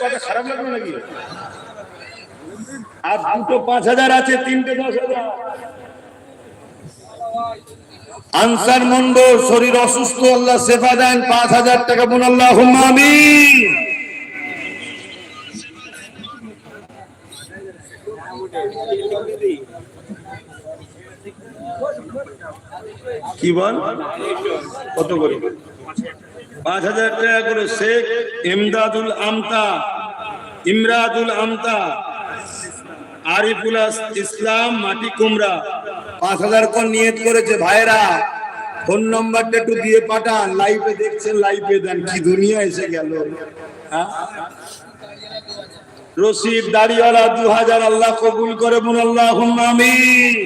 কথা খারাপ লাগল নাকি? আর দুটো পাঁচ হাজার আছে তিনটে দশ হাজার। আনসার মন্ডল শরীর অসুস্থ আল্লাহ সেফা দেন পাঁচ হাজার টাকা বোন আল্লাহ আমি কি বল? কত করে? পাঁচ হাজার টাকা করে শেখ ইমদাদুল আমতা, ইমরাদুল আমতা, আরিফুল ইসলাম মাটি কুমড়া। পাঁচ হাজার কোন নিয়ত করেছে ভাইরা ফোন নম্বরটা একটু দিয়ে পাঠান লাইভে দেখছেন লাইভে দেন, কি দুনিয়া এসে গেল। হ্যাঁ? রশিদ দাড়িওয়ালা দু হাজার, আল্লাহ কবুল করে বল আল্লাহ আমিন।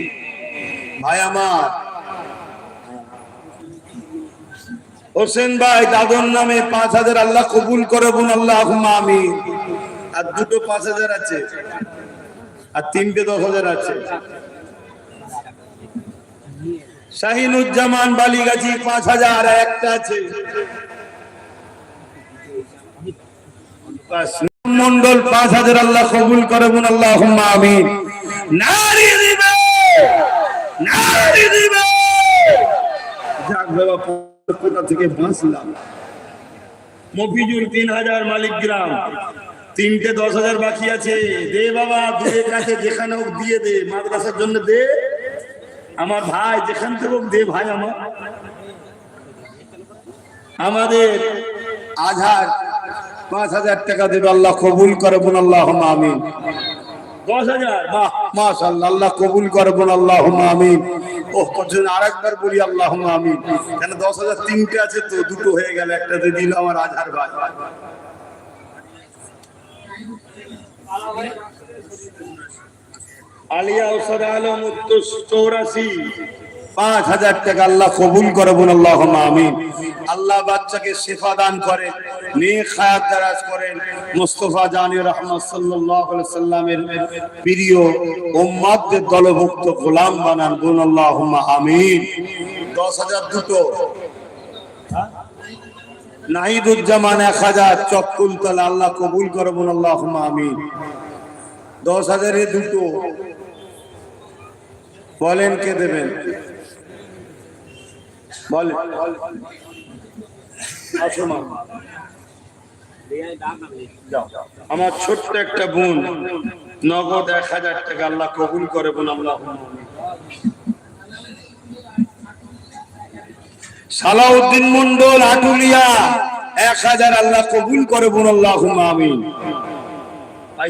ভাই আমার। হোসেন ভাই, দাদর নামে পাঁচ হাজার আল্লাহ কবুল করে বোন আল্লাহ আমি আর দুটো পাঁচ হাজার আছে। আর তিনটে দশ হাজার আছে। শাহিনুজ্জামান বালিগাছি পাঁচ হাজার একটা আছে। মন্ডল পাঁচ হাজার আল্লাহ কবুল করে বোন আল্লাহ আমিন। নারী দিবে যাক থেকে তিন হাজার মালিক গ্রাম। তিনটে দশ হাজার বাকি আছে। দে বাবা কাছে যেখানে হোক দিয়ে দে, মাদ্রাসার জন্য দে। আমার ভাই, যেখান থেকে হোক দে ভাই আমার। আমাদের আধার পাঁচ হাজার টাকা দেবে, আল্লাহ কবুল করে বোন আল্লাহ আমিন। দশ হাজার, বাহ। মাশাআল্লাহ, আল্লাহ কবুল করবেন আল্লাহ আমিন। ও কজন আরেকবার বলি আল্লাহ আমিন। কেন দশ হাজার তিনটে আছে তো, দুটো হয়ে গেল একটাতে দিল আমার আজহার ভাই। আলিয়া ওসাদ আলম উত্তর চৌরাশি। পাঁচ হাজার টাকা আল্লাহ কবুল করবেন আল্লাহ আমিন। আল্লাহ বাচ্চাকে শেফা দান করে, নেক হায়াত দারাজ করেন গোলাম আল্লাহুম্মা আমিন। দশ হাজার দুটো। নাহিদুজ্জামান এক হাজার, চক্কুলতলা আল্লাহ কবুল করবেন আল্লাহুম্মা আমিন। দশ হাজারে দুটো। বলেন কে দেবেন? আমার ছোট্ট একটা বোন, নগদ এক হাজার টাকা আল্লাহ কবুল করে বোন, আল্লাহ। সালাউদ্দিন মন্ডল আটুলিয়া, এক হাজার আল্লাহ কবুল করে বোন আল্লাহ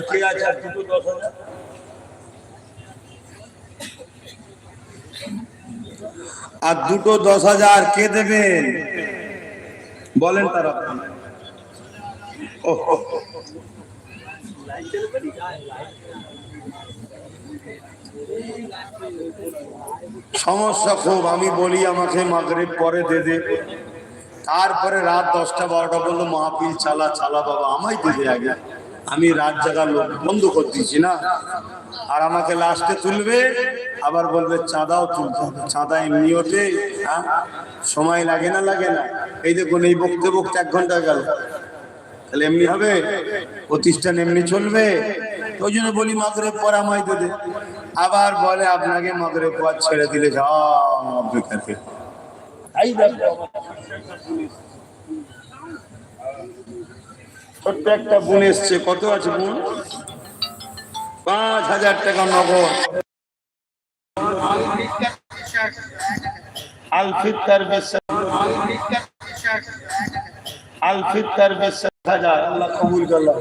কে দুটো দশ হাজার? আর দুটো দশ হাজার কে দেবেন? বলেন তারা। সমস্যা খুব, আমি বলি আমাকে মাগরিব পরে দে দে। তারপরে রাত দশটা বারোটা বলল, মাহফিল চালা চালা বাবা, আমায় দে দে আগে। আমি রাত জাগা লোক বন্ধ করে দিয়েছি না। আর আমাকে লাস্টে তুলবে, আবার বলবে চাঁদাও তুলতে হবে। চাঁদা এমনি ওঠে হ্যাঁ? সময় লাগে না লাগে না। এই দেখুন, এই বকতে বকতে এক ঘণ্টা গেল। তাহলে এমনি হবে? প্রতিষ্ঠান এমনি চলবে? ওই জন্য বলি মাগরে পর আমায় দে। আবার বলে, আপনাকে মাগরে পর ছেড়ে দিলে সব বেকার বেকার। এই দেখো ছোট্ট একটা বোন এসছে। কত আছে বোন? পাঁচ হাজার টাকা নগদ। আলফিতার বিশ্বাস আলফিতার হাজার। আল্লাহ কবুল করলাম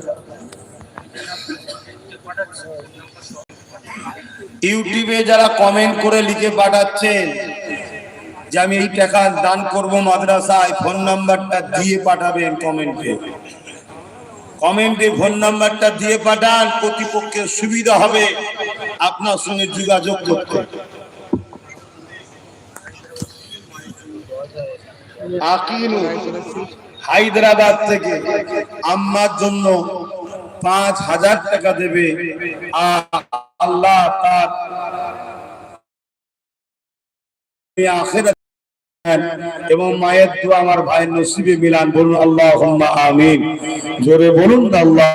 ইউটিউবে যারা কমেন্ট করে লিখে পাঠাচ্ছেন যে আমি এই টাকা দান করব মাদ্রাসায়, ফোন নাম্বারটা দিয়ে পাঠাবেন কমেন্টে। কমেন্টে ফোন নাম্বারটা দিয়ে পাঠান, প্রতিপক্ষের সুবিধা হবে। আপনার সঙ্গে যোগাযোগ করতে। হায়দ্রাবাদ থেকে আম্মার জন্য পাঁচ হাজার টাকা দেবে। আল্লাহ তার এবং মায়ের দোয়া আমার ভাইয়ের নসিবে মিলান বলুন আল্লাহ আমিন। জোরে বলুন আল্লাহ